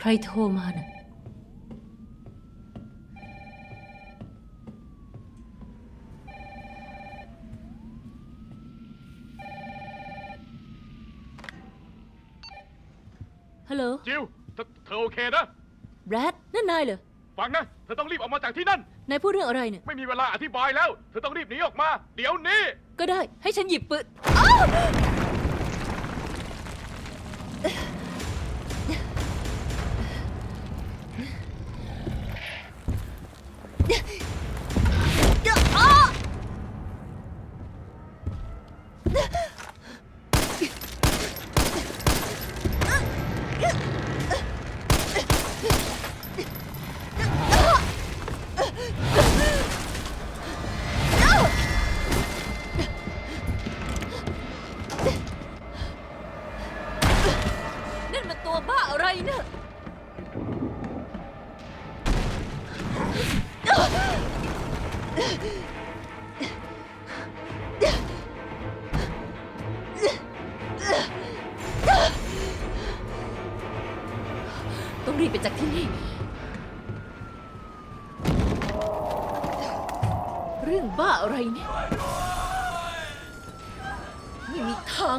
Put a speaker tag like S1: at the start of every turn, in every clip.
S1: ใครโทรมาน่ะฮัลโหล
S2: จิวเธอเธอโอเคนะ
S1: แบรดนั่นนายเหรอ
S2: ฟังนะ เธอต้องรีบออกมาจากที่นั่น
S1: นายพูดเรื่องอะไรเนี่ย
S2: ไม่มีเวลาอธิบายแล้ว เธอต้องรีบหนีออกมา เดี๋ยวนี้
S1: ก็ได้ให้ฉันหยิบปืนนั่นมั จากที่นี่ เรื่องบ้าอะไรเนี่ย ไม่มีทาง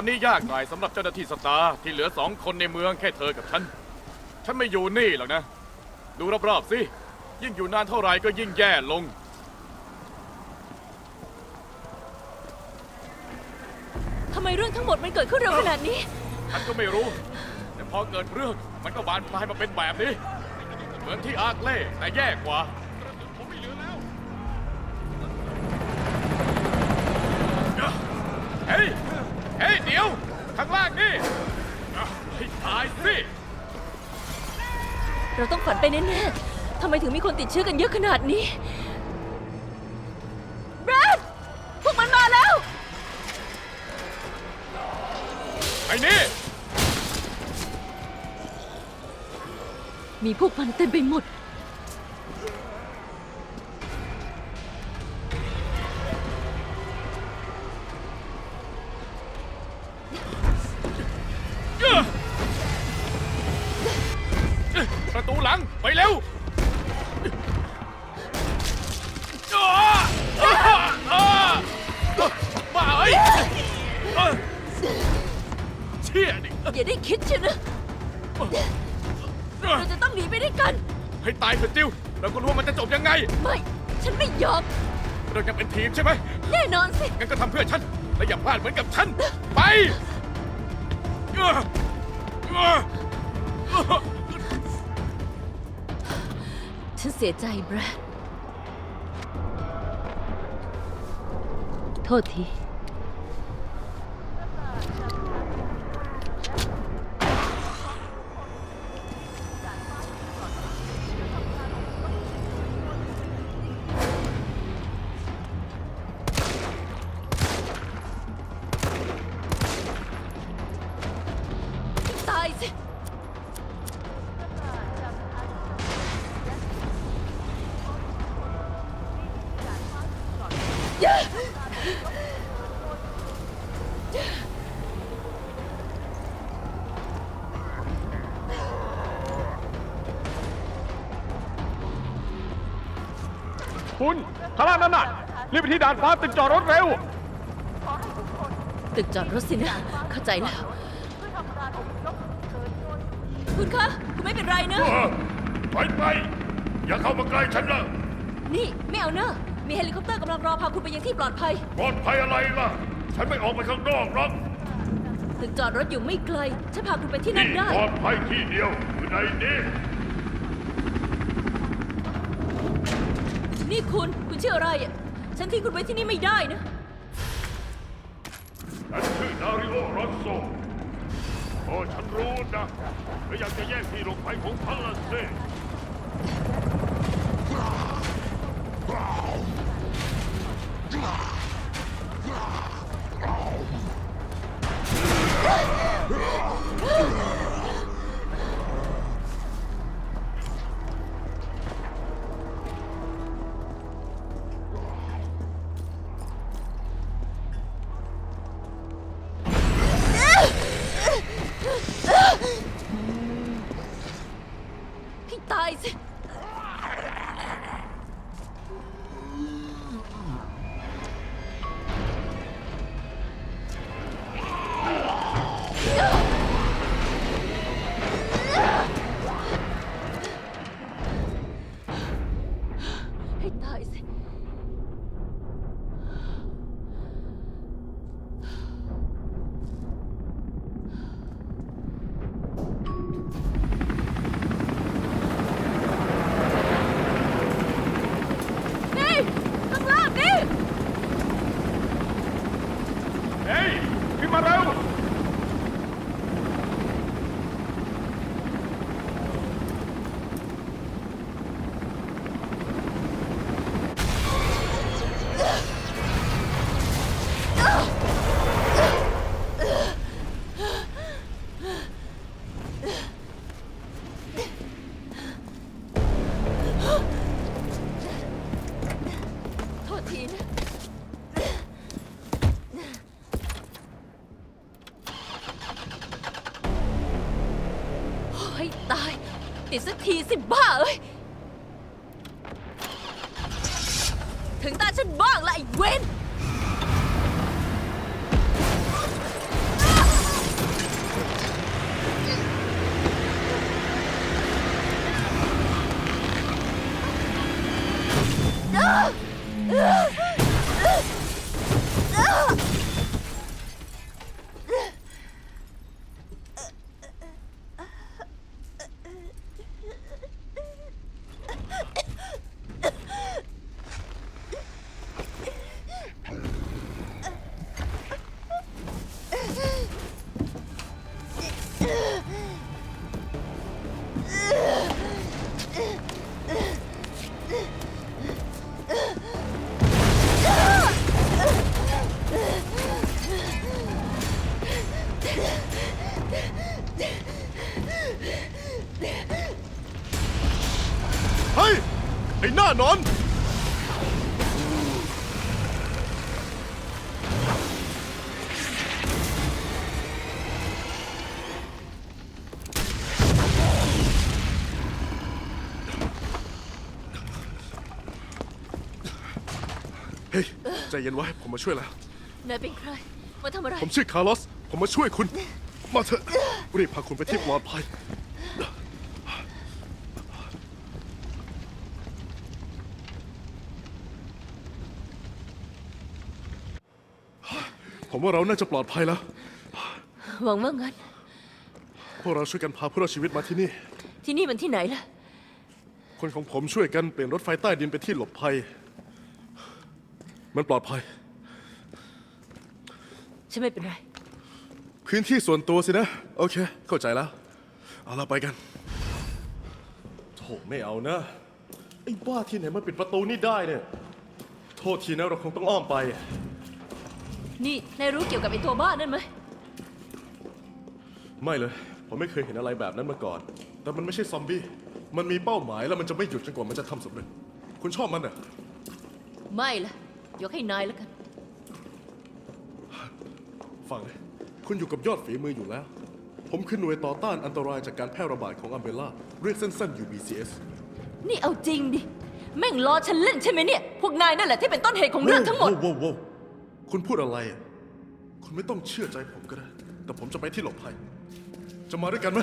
S1: อ
S2: น
S1: นี้ยา
S2: กหน่อยสำหรับเจ้าหน้าที่สตาร์ที่เหลือสองคนในเมืองแค่เธอกับฉัน ฉันไม่อยู่นี่หรอกนะ ดูรอบๆสิ ยิ่งอยู่นานเท่าไหร่ก็ยิ่งแย่ลง
S1: ทำไมเรื่องทั้งหมดมันเกิดขึ้นเร็วขนาดนี้
S2: ฉันก็ไม่รู้ แต่พอเกิดเรื่องมันก็บานปลายมาเป็นแบบนี้ เหมือนที่อาร์คเล่แต่แย่กว่าผมไม่เหลือแล้วเฮ้ย เฮ้ยเดี๋ยว ข้างล่างนี่ให้ตายสิ
S1: เราต้องฝันไปแน่ๆทำไมถึงมีคนติดเชื้อกันเยอะขนาดนี้แบรดพวกมันมาแล้ว
S2: ไอ้นี่
S1: มีพวกมันเต็มไปหมด
S2: เรายั
S1: ง
S2: เป็นทีมใช่ไหม
S1: แน่นอนสิ
S2: งั้นก็ทำเพื่อฉัน และอย่าพลาดเหมือนกับฉัน ไปเอ้อเอ้อเอ้อ
S1: ฉันเสียใจแบรดโทษที
S3: คุณข้างล่างนั่นน่ะรีบไปที่ด่านฟ้าตึกจอดรถเร็ว
S1: ตึกจอดรถสินะ เข้าใจแล้ว คุณคะ คุณไม่เป็นไรเนอะ
S4: ไปไป อย่าเข้ามาใกล้ฉันนะ
S1: นี่ ไม่เอาเนอะ มีเฮลิคอปเตอร์กำลังรอพาคุณไปยังที่ปลอดภัย
S4: ปลอดภัยอะไรล่ะ ฉันไม่ออกไปข้างนอกหรอก
S1: ตึกจอดรถอยู่ไม่ไกล ฉันพาคุณไปที่
S4: นี่
S1: นั่นได้
S4: ปลอดภัยที่เดียวอยู่ในนี้
S1: นี่คุณ คุณชื่ออะไรอะ ฉันทิ้งคุณไว้ที่นี่ไม่ได้นะ
S4: ฉันชื่อดาริโอรอสโซโอ้ฉันรู้นะเธออยากจะแย่งที่หลบภัยของฉันละสิ
S1: ใทีสิบ้าเอ้ย ถึงตาฉันบ้างละไอ้เวน
S2: เฮ้ย ไอ้หน้านอน
S5: เฮ้ย ใจเย็นไว้ ผมมาช่วยแล้ว
S1: นายเป็นใคร มาทำอะไร
S5: ผมชื่อคาร์ลอส ผมมาช่วยคุณ มาเถอะ รีบพาคุณไปที่ปลอดภัย ผมว่าเราน่าจะปลอดภัยแล้ว
S1: หวังว่างั้น
S5: พวกเราช่วยกันพาผู้รอดชีวิตมาที่นี่
S1: ที่นี่มันที่ไหนล่ะ
S5: คนของผมช่วยกันเปลี่ยนรถไฟใต้ดินไปที่หลบภัย มันปลอดภัย
S1: ฉันไม่เป็นไร
S5: พื้นที่ส่วนตัวสินะ โอเค เข้าใจแล้ว เอาเราไปกันโถไม่เอานะ ไอ้บ้าที่ไหนมาปิดประตูนี่ได้เนี่ย โทษทีนะเราคงต้องอ้อมไป
S1: นี่นายรู้เกี่ยวกับไอ้ตัวบ้านั่นไหม
S5: ไม่เลย ผมไม่เคยเห็นอะไรแบบนั้นมาก่อน แต่มันไม่ใช่ซอมบี้ มันมีเป้าหมายแล้วมันจะไม่หยุดจนกว่ามันจะทำสำเร็จ คุณชอบมันเหรอ
S1: ไม่ล่ะยกให้นายแล้วกัน
S5: ฟังเลยคุณอยู่กับยอดฝีมืออยู่แล้ว ผมคือหน่วยต่อต้านอันตรายจากการแพร่ระบาดของอัมเบล่า เรียกสั้นๆ UBCS
S1: นี่เอาจริงดิ แม่งล้อฉันเล่นใช่ไหมเนี่ย พวกนายนั่นแหละที่เป็นต้นเหตุของเรื่องทั้งหมด
S5: โว้วโว้วโว้ว คุณพูดอะไรอะคุณไม่ต้องเชื่อใจผมก็ได้ แต่ผมจะไปที่หลบภัย จะมาด้วยกันไหม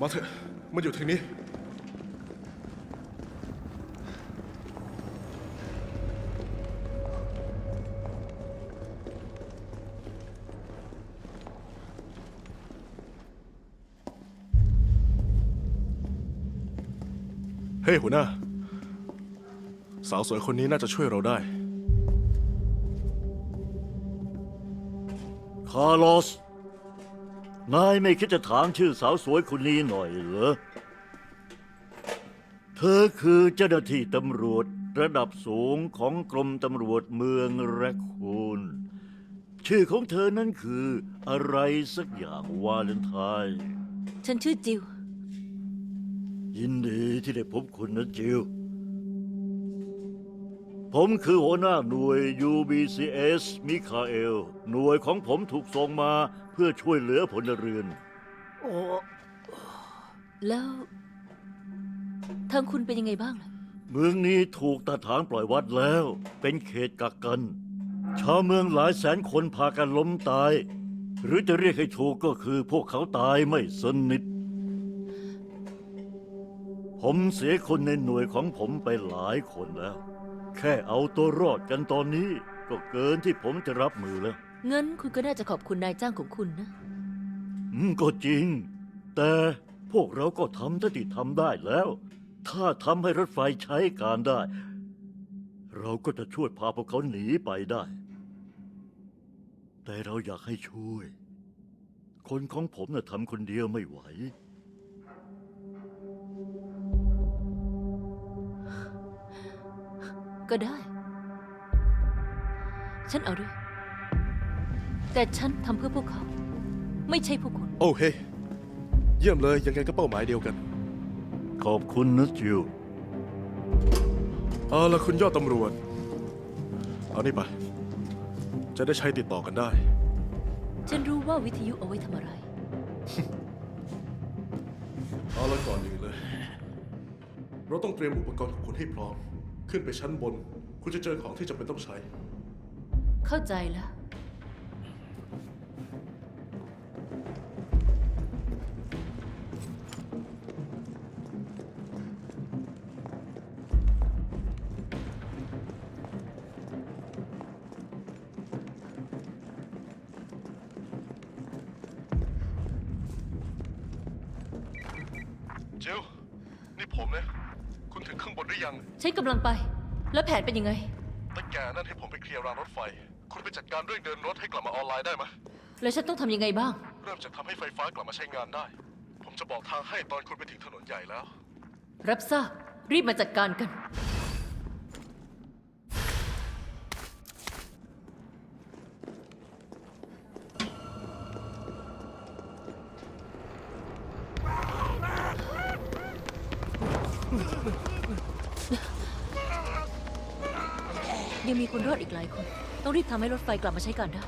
S5: มาเถอะ มันอยู่ทางนี้ เฮ้ยหัวหน้า สาวสวยคนนี้น่าจะช่วยเราได้
S6: คาร์ลอส นายไม่คิดจะถามชื่อสาวสวยคนนี้หน่อยเหรอ เธอคือเจ้าหน้าที่ตำรวจระดับสูงของกรมตำรวจเมืองแรคคูน ชื่อของเธอนั้นคืออะไรสักอย่างวาเลนไทน์
S1: ฉันชื่อจิว
S6: ยินดีที่ได้พบคุณนะจิว ผมคือหัวหน้าหน่วย UBCS มิคาเอล หน่วยของผมถูกส่งมาเพื่อช่วยเหลือพลเรือน
S1: แล้ว ทางคุณเป็นยังไงบ้างล่ะ
S6: เมืองนี้ถูกตาถางปล่อยวัดแล้ว เป็นเขตกักกัน ชาวเมืองหลายแสนคนพากันล้มตาย หรือจะเรียกให้ถูกก็คือพวกเขาตายไม่สนิท ผมเสียคนในหน่วยของผมไปหลายคนแล้ว แค่เอาตัวรอดกันตอนนี้ ก็เกินที่ผมจะรับมือแล้ว
S1: เงินคุณก็น่าจะขอบคุณนายจ้างของคุณนะ
S6: อืมก็จริง แต่พวกเราก็ทำเท่าที่ทำได้แล้ว ถ้าทำให้รถไฟใช้การได้ เราก็จะช่วยพาพวกเขาหนีไปได้ แต่เราอยากให้ช่วย คนของผมน่ะทำคนเดียวไม่ไหว
S1: ก็ได้ ฉันเอาด้วย แต่ฉันทำเพื่อพวกเขา ไม่ใช่พวกคุณ
S5: โอ้เฮ้ยเยี่ยมเลยยังไงก็เป้าหมายเดียวกัน
S6: ขอบคุณนะจิว
S5: เอาละคุณยอดตำรวจ เอานี่ไป จะได้ใช้ติดต่อกันได้
S1: ฉันรู้ว่าวิทยุเอาไว้ทำอะไร
S5: เอาละก่อนอื่นเลย เราต้องเตรียมอุปกรณ์ของคุณให้พร้อม ขึ้นไปชั้นบน คุณจะเจอของที่จำเป็นต้องใช้
S1: เข้าใจแล้ว
S5: ยัง
S1: ฉันกำลังไป แล้วแผนเป็นยังไง
S5: ตะแกนั่นให้ผมไปเคลียร์รางรถไฟ คุณไปจัดการเรื่องเดินรถให้กลับมาออนไลน์ได้ไหม
S1: แล้วฉันต้องทำยังไงบ้าง
S5: เริ่มจากทำให้ไฟฟ้ากลับมาใช้งานได้ ผมจะบอกทางให้ตอนคุณไปถึงถนนใหญ่แล้ว
S1: รับทราบ รีบมาจัดการกัน ยังมีคนรอดอีกหลายคน ต้องรีบทำให้รถไฟกลับมาใช้การได้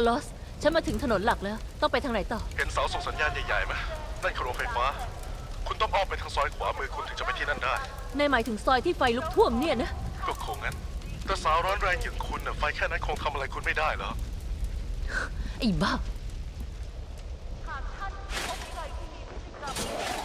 S1: า
S7: ร์ล
S1: อส ฉันมาถึงถนนหลักแล้ว ต้องไปทางไหนต่อ
S5: เห็นเสาส่งสัญญาณใหญ่ๆไหมนั่นคือโรงไฟฟ้า คุณต้องอ้อมไปทางซอยขวามือคุณถึงจะไปที่นั่นได้
S1: ในหมายถึงซอยที่ไฟลุกท่วมเนี่ยนะ
S5: ก็คงงั้น แต่สาวร้อนแรงอย่างคุณน่ะไฟแค่นั้นคงทำอะไรคุณไม่ได้หรอก
S1: ไอ้บ้า
S7: หากท่านพบใครที่มีพฤติกรรม
S8: ผม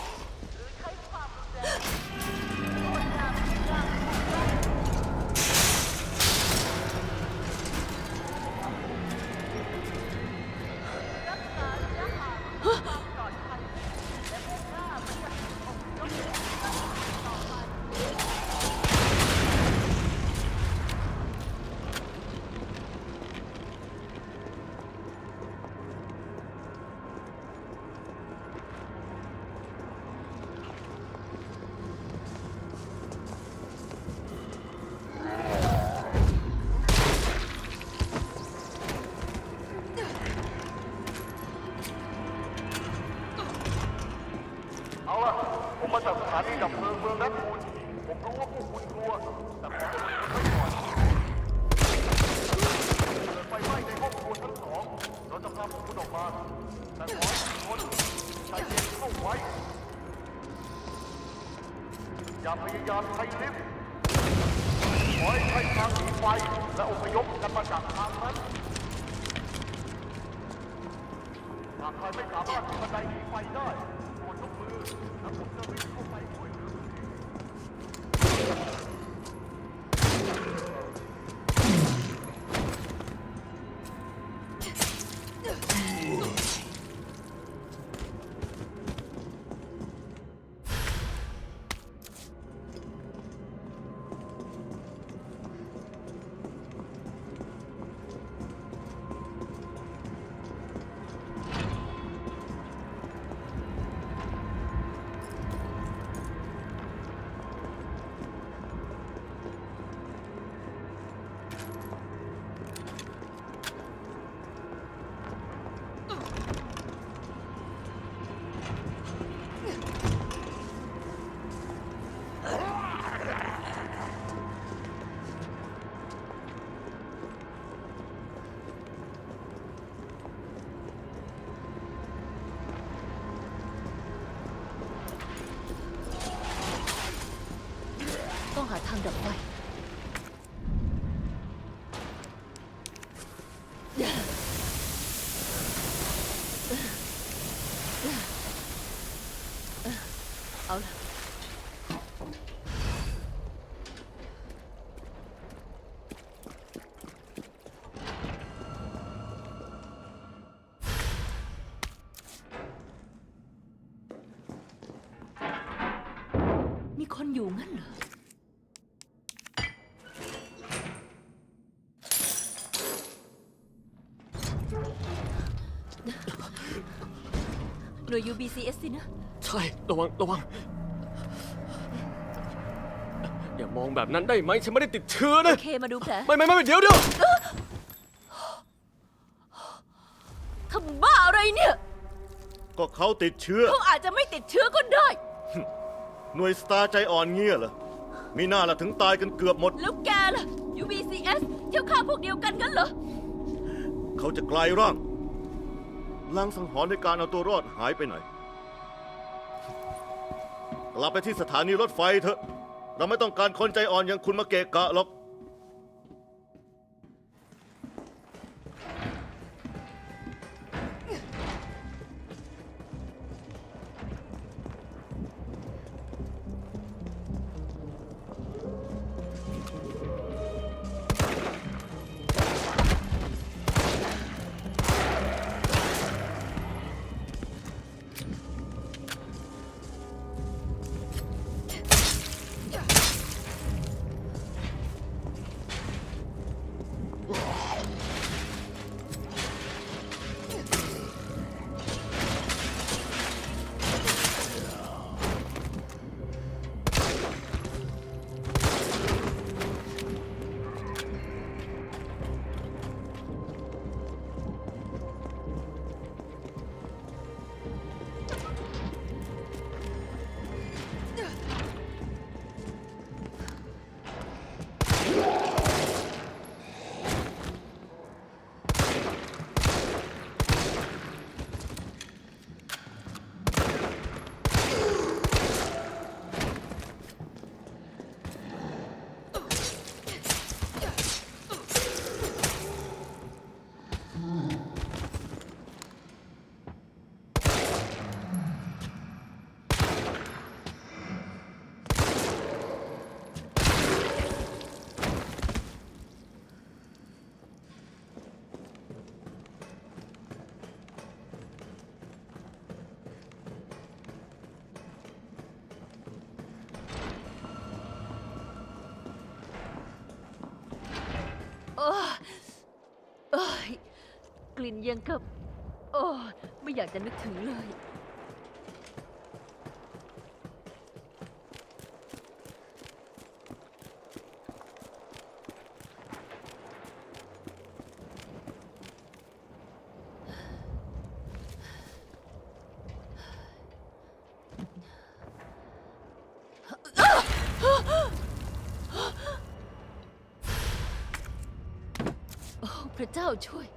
S8: มีคนอยู่งั้นเห
S1: รอ หน่วย UBCS สินะ
S9: ใช่ ระวัง ระวัง อย่ามองแบบนั้นได้ไหมฉันไม่ได้ติดเชื้อ
S1: โอ
S9: นะ
S1: เค มาดูแผล
S9: ไม่ไม่ไม่เดี๋ยวเดี๋ยว
S1: ทำบ้าอะไรเนี่ย
S10: ก็เขาติดเชื้อ
S1: เขาอาจจะไม่ติดเชื้อก็ได้
S10: หน่วยสตาร์ใจอ่อนเงี้ยเหรอ มีหน้าละถึงตายกันเกือบหมด
S1: แล้วแกล่ะ UBCS เที่ยวฆ่าพวกเดียวกันงั้นเหรอ
S10: เขาจะกลายร่างลางสังหรณ์ในการเอาตัวรอดหายไปไหน กลับไปที่สถานีรถไฟเถอะ เราไม่ต้องการคนใจอ่อนอย่างคุณมาเกะกะหรอก
S1: ยังกับ โอ้ไม่อยากจะนึกถึงเลย โอ้พระเจ้าช่วย